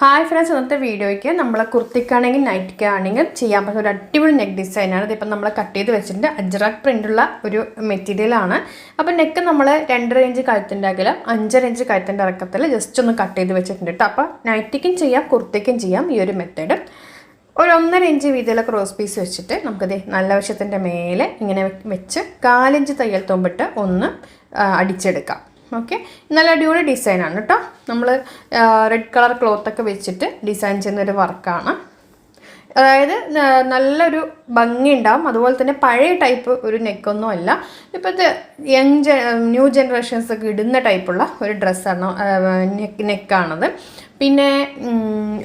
Hi friends ഇന്നത്തെ വീഡിയോയ്ക്ക് നമ്മളെ കുർത്തിക്കാണെങ്കിൽ നൈറ്റിക്കാണെങ്കിൽ ചെയ്യാൻ പറ്റുന്ന ഒരു അടിപൊളി നെക്ക് ഡിസൈനാണ് ഇതിപ്പോൾ നമ്മൾ കട്ട് ചെയ്ത് വെച്ചിട്ടുണ്ട്. അജ്രാക്ക് പ്രിന്റുള്ള ഒരു മെറ്റീരിയലാണ് അപ്പോൾ നെക്ക് നമ്മൾ രണ്ടര ഇഞ്ച് കഴുത്തിന്റെ അകലം അഞ്ചര ഇഞ്ച് കഴുത്തിന്റെ ഇറക്കത്തിൽ ജസ്റ്റ് ഒന്ന് കട്ട് ചെയ്ത് വെച്ചിട്ടുണ്ട് കേട്ടോ അപ്പോൾ നൈറ്റിക്കും ചെയ്യാം കുർത്തിക്കും ചെയ്യാം ഈ ഒരു മെത്തേഡ് ഒരു ഒന്നര ഇഞ്ച് വീതിയിലെ ക്രോസ് പീസ് വെച്ചിട്ട് നമുക്കത് നല്ല വശത്തിന്റെ മേലെ ഇങ്ങനെ വെച്ച് കാലിഞ്ച് തയ്യൽ തുമ്പിട്ട് ഒന്ന് അടിച്ചെടുക്കാം. ഓക്കെ? നല്ല അടിപൊളി ഡിസൈനാണ് കേട്ടോ നമ്മൾ റെഡ് കളർ ക്ലോത്തൊക്കെ വെച്ചിട്ട് ഡിസൈൻ ചെയ്യുന്ന ഒരു വർക്കാണ് അതായത് നല്ലൊരു ഭംഗി ഉണ്ടാവും അതുപോലെ തന്നെ പഴയ ടൈപ്പ് ഒരു നെക്കൊന്നും അല്ല. ഇപ്പോഴത്തെ യങ് ജെ ന്യൂ ജനറേഷൻസ് ഒക്കെ ഇടുന്ന ടൈപ്പുള്ള ഒരു ഡ്രസ്സാണ് നെക്ക് നെക്കാണത് പിന്നെ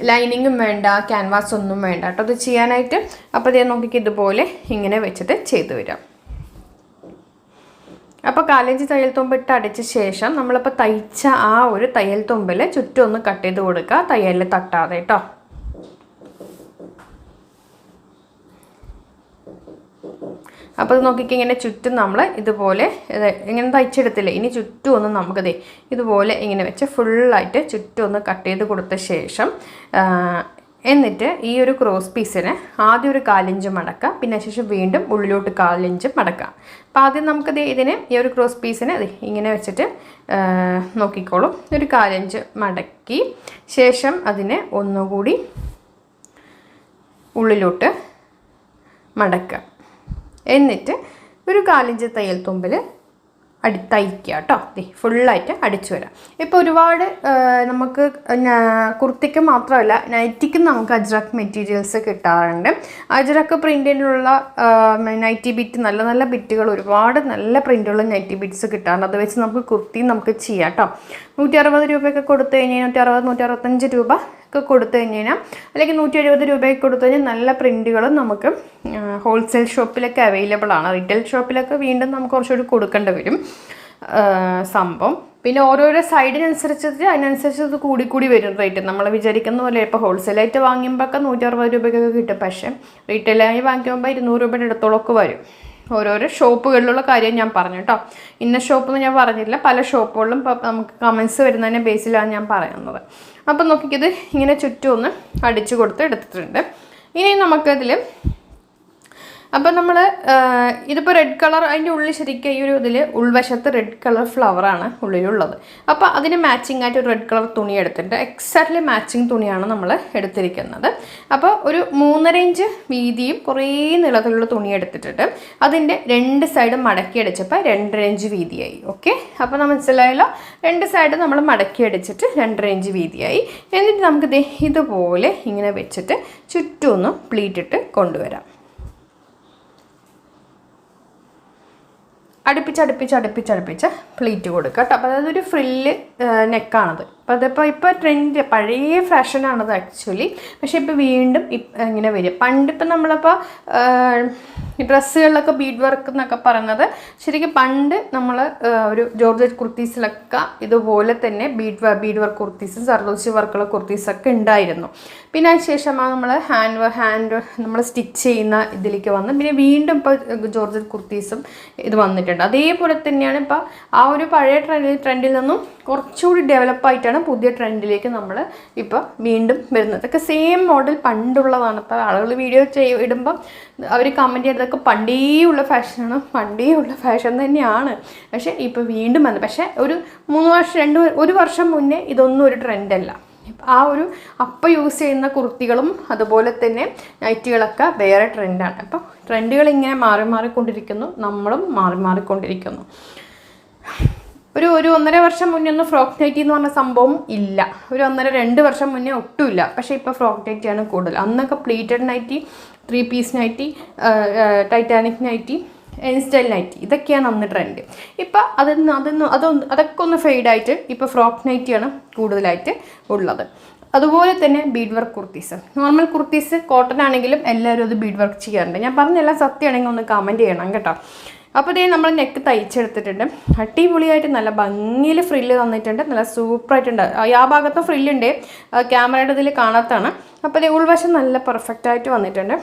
ലൈനിങ്ങും വേണ്ട ക്യാൻവാസ് ഒന്നും വേണ്ട കേട്ടോ അത് ചെയ്യാനായിട്ട് അപ്പോൾ ഞാൻ നോക്കിക്ക് ഇതുപോലെ ഇങ്ങനെ വെച്ചിട്ട് ചെയ്തു വരാം. അപ്പോൾ കാലഞ്ചി തയ്യൽ തുമ്പ് ഇട്ട് അടിച്ച ശേഷം നമ്മളിപ്പോൾ തയ്ച്ച ആ ഒരു തയ്യൽ തുമ്പിൽ ചുറ്റും ഒന്ന് കട്ട് ചെയ്ത് കൊടുക്കുക. തയ്യലിൽ തട്ടാതെ കേട്ടോ അപ്പോൾ ഇത് ഇങ്ങനെ ചുറ്റും നമ്മൾ ഇതുപോലെ ഇങ്ങനെ തയ്ച്ചെടുത്തില്ലേ? ഇനി ചുറ്റും ഒന്ന് നമുക്കതേ ഇതുപോലെ ഇങ്ങനെ വെച്ച് ഫുള്ളായിട്ട് ചുറ്റും ഒന്ന് കട്ട് ചെയ്ത് കൊടുത്ത ശേഷം എന്നിട്ട് ഈ ഒരു ക്രോസ് പീസിന് ആദ്യം ഒരു കാലിഞ്ച് മടക്കുക പിന്നെ ശേഷം വീണ്ടും ഉള്ളിലോട്ട് കാലിഞ്ച് മടക്കുക. അപ്പോൾ ആദ്യം നമുക്കത് ഇതിന് ഈ ഒരു ക്രോസ് പീസിന് ഇങ്ങനെ വെച്ചിട്ട് നോക്കിക്കോളും. ഒരു കാലിഞ്ച് മടക്കി ശേഷം അതിനെ ഒന്നുകൂടി ഉള്ളിലോട്ട് മടക്കുക. എന്നിട്ട് ഒരു കാലിഞ്ച് തയ്യൽ തുമ്പിൽ അടി തയ്ക്കുക കേട്ടോ ഫുള്ളായിട്ട് അടിച്ചു വരാം. ഇപ്പോൾ ഒരുപാട് നമുക്ക് കുർത്തിക്ക് മാത്രമല്ല നൈറ്റിക്കും നമുക്ക് അജ്രക്ക് മെറ്റീരിയൽസ് കിട്ടാറുണ്ട്. അജ്രക്ക് പ്രിന്റിലുള്ള നൈറ്റി ബിറ്റ് നല്ല നല്ല ബിറ്റുകൾ ഒരുപാട് നല്ല പ്രിന്റുള്ള നൈറ്റി ബിറ്റ്സ് കിട്ടാറുണ്ട്. അത് വെച്ച് നമുക്ക് കുർത്തി നമുക്ക് ചെയ്യാം കേട്ടോ. നൂറ്റി അറുപത് രൂപയൊക്കെ കൊടുത്തു കഴിഞ്ഞാൽ നൂറ്റി അറുപത് നൂറ്റി അറുപത്തഞ്ച് രൂപ ഒക്കെ കൊടുത്തു കഴിഞ്ഞാൽ അല്ലെങ്കിൽ നൂറ്റി എഴുപത് രൂപയ്ക്ക് കൊടുത്തു കഴിഞ്ഞാൽ നല്ല പ്രിന്റുകളും നമുക്ക് ഹോൾസെയിൽ ഷോപ്പിലൊക്കെ അവൈലബിൾ ആണ്. റീറ്റെയിൽ ഷോപ്പിലൊക്കെ വീണ്ടും നമുക്ക് കുറച്ചുകൂടി കൊടുക്കേണ്ടി വരും സംഭവം. പിന്നെ ഓരോരോ സൈഡിനനുസരിച്ചിട്ട് അതിനനുസരിച്ച് കൂടി കൂടി വരും റേറ്റ് നമ്മൾ വിചാരിക്കുന്ന പോലെ ഇപ്പോൾ ഹോൾസെയിലായിട്ട് വാങ്ങിയപ്പോൾ ഒക്കെ നൂറ്റി അറുപത് രൂപയ്ക്കൊക്കെ കിട്ടും. പക്ഷേ റീറ്റെയിലായി വാങ്ങിക്കുമ്പോൾ ഇരുന്നൂറ് രൂപയുടെ അടുത്തോളമൊക്കെ വരും. ഓരോരോ ഷോപ്പുകളിലുള്ള കാര്യം ഞാൻ പറഞ്ഞു കേട്ടോ. ഇന്ന ഷോപ്പ് എന്ന് ഞാൻ പറഞ്ഞില്ല പല ഷോപ്പുകളിലും നമുക്ക് കമൻസ് വരുന്നതിന്റെ ബേസിലാണ് ഞാൻ പറയുന്നത്. അപ്പം നോക്കിക്കത് ഇങ്ങനെ ചുറ്റും ഒന്ന് അടിച്ചു കൊടുത്ത് എടുത്തിട്ടുണ്ട്. ഇനി നമുക്കതിൽ അപ്പം നമ്മൾ ഇതിപ്പോൾ റെഡ് കളർ അതിന്റെ ഉള്ളിൽ ശരിക്കും ഈ ഒരു ഇതിൽ ഉൾവശത്ത് റെഡ് കളർ ഫ്ലവറാണ് ഉള്ളിലുള്ളത്. അപ്പോൾ അതിന് മാച്ചിങ് ആയിട്ട് ഒരു റെഡ് കളർ തുണി എടുത്തിട്ട് എക്സാക്ട്ലി മാച്ചിങ് തുണിയാണ് നമ്മൾ എടുത്തിരിക്കുന്നത്. അപ്പോൾ ഒരു മൂന്നര ഇഞ്ച് വീതിയും കുറേ നീളത്തിലുള്ള തുണി എടുത്തിട്ടിട്ട് അതിന്റെ രണ്ട് സൈഡും മടക്കി അടിച്ചപ്പോൾ രണ്ടര ഇഞ്ച് വീതിയായി. ഓക്കെ അപ്പോൾ നമ്മൾ മനസ്സിലായല്ലോ? രണ്ട് സൈഡ് നമ്മൾ മടക്കി അടിച്ചിട്ട് രണ്ടര ഇഞ്ച് വീതിയായി. എന്നിട്ട് നമുക്ക് ഇതുപോലെ ഇങ്ങനെ വെച്ചിട്ട് ചുറ്റുമൊന്നും പ്ലീറ്റിട്ട് കൊണ്ടുവരാം. അടുപ്പിച്ച് അടുപ്പിച്ച് അടുപ്പിച്ച് അടുപ്പിച്ച് പ്ലീറ്റ് കൊടുക്കുക കേട്ടോ. അപ്പോൾ അതായത് ഒരു ഫ്രില്ല് നെക്കാണത്. അപ്പോൾ അതിപ്പോൾ ഇപ്പോൾ ട്രെൻഡ് പഴയ ഫാഷനാണത് ആക്ച്വലി. പക്ഷേ ഇപ്പോൾ വീണ്ടും ഇങ്ങനെ വരും. പണ്ടിപ്പോൾ നമ്മളിപ്പോൾ ഡ്രസ്സുകളിലൊക്കെ ബീഡ് വർക്ക് എന്നൊക്കെ പറയുന്നത് ശരിക്കും പണ്ട് നമ്മൾ ഒരു ജോർജറ്റ് കുർത്തീസിലൊക്കെ ഇതുപോലെ തന്നെ ബീഡ് ബീഡ് വർക്ക് കുർത്തീസും സർദോസി വർക്കുള്ള കുർത്തീസൊക്കെ ഉണ്ടായിരുന്നു. പിന്നെ അതിനുശേഷമാണ് നമ്മൾ ഹാൻഡ് ഹാൻഡ് നമ്മൾ സ്റ്റിച്ച് ചെയ്യുന്ന ഇതിലേക്ക് വന്ന് പിന്നെ വീണ്ടും ഇപ്പോൾ ജോർജറ്റ് കുർത്തീസും ഇത് വന്നിട്ടുണ്ട്. അതേപോലെ തന്നെയാണ് ഇപ്പോൾ ആ ഒരു പഴയ ട്രെൻഡിൽ ട്രെൻഡിൽ നിന്നും കുറച്ചുകൂടി ഡെവലപ്പായിട്ടാണ് പുതിയ ട്രെൻഡിലേക്ക് നമ്മൾ ഇപ്പോൾ വീണ്ടും വരുന്നത്. ഇതൊക്കെ സെയിം മോഡൽ പണ്ടുള്ളതാണ്. ഇപ്പോൾ ആളുകൾ വീഡിയോ ചെയ്യ ഇടുമ്പം അവർ കമന്റ് ചെയ്തതൊക്കെ പണ്ടേ ഉള്ള ഫാഷനാണ് പണ്ടേ ഉള്ള ഫാഷൻ തന്നെയാണ്. പക്ഷേ ഇപ്പോൾ വീണ്ടും വന്നു പക്ഷേ ഒരു മൂന്ന് വർഷം രണ്ട് ഒരു വർഷം മുന്നേ ഇതൊന്നും ഒരു ട്രെൻഡല്ല ആ ഒരു അപ്പം യൂസ് ചെയ്യുന്ന കുർത്തികളും അതുപോലെ തന്നെ നൈറ്റികളൊക്കെ വേറെ ട്രെൻഡാണ് അപ്പോൾ ട്രെൻഡുകൾ ഇങ്ങനെ മാറി മാറിക്കൊണ്ടിരിക്കുന്നു നമ്മളും മാറി മാറിക്കൊണ്ടിരിക്കുന്നു. ഒരു ഒരു ഒന്നര വർഷം മുന്നേ ഒന്നും ഫ്രോക്ക് നൈറ്റി എന്ന് പറഞ്ഞ സംഭവം ഇല്ല. ഒരു ഒന്നര രണ്ട് വർഷം മുന്നേ ഒട്ടുമില്ല. പക്ഷേ ഇപ്പോൾ ഫ്രോക്ക് നൈറ്റിയാണ് കൂടുതൽ. അന്നൊക്കെ pleated nighty three piece nighty Titanic nighty N style nighty ഇതൊക്കെയാണ് അന്ന് ട്രെൻഡ്. ഇപ്പം അതൊന്ന് അതൊന്ന് അതൊന്ന് അതൊക്കെ ഒന്ന് ഫെയ്ഡായിട്ട് ഇപ്പോൾ ഫ്രോക്ക് നൈറ്റിയാണ് കൂടുതലായിട്ട് ഉള്ളത്. അതുപോലെ തന്നെ bead work kurtis. Normal kurtis cotton ആണെങ്കിലും എല്ലാവരും അത് ബീഡ് വർക്ക് ചെയ്യാറുണ്ട്. ഞാൻ പറഞ്ഞെല്ലാം സത്യമാണെങ്കിൽ ഒന്ന് കമന്റ് ചെയ്യണം കേട്ടോ. അപ്പോൾ ഇതേ നമ്മൾ നെക്ക് തയ്ച്ചെടുത്തിട്ടുണ്ട്. അടിപൊളിയായിട്ട് നല്ല ഭംഗിയിൽ ഫ്രില്ല് തന്നിട്ടുണ്ട്. നല്ല സൂപ്പറായിട്ടുണ്ട്. ആ ഭാഗത്തും ഫ്രില്ലുണ്ട് ക്യാമറയുടെ ഇതിൽ കാണാത്താണ് അപ്പോൾ ഇത് ഉൾവശം നല്ല പെർഫെക്റ്റായിട്ട് വന്നിട്ടുണ്ട്.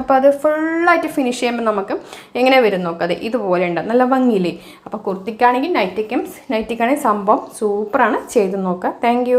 അപ്പോൾ അത് ഫുള്ളായിട്ട് ഫിനിഷ് ചെയ്യുമ്പോൾ നമുക്ക് എങ്ങനെ വരും നോക്കാം. ഇതുപോലെ ഉണ്ട്. നല്ല ഭംഗിയില്ലേ അപ്പോൾ കുർത്തിക്കാണെങ്കിൽ നൈറ്റിക്കും നൈറ്റിക്കാണെങ്കിൽ സംഭവം സൂപ്പറാണ്. ചെയ്ത് നോക്കുക താങ്ക്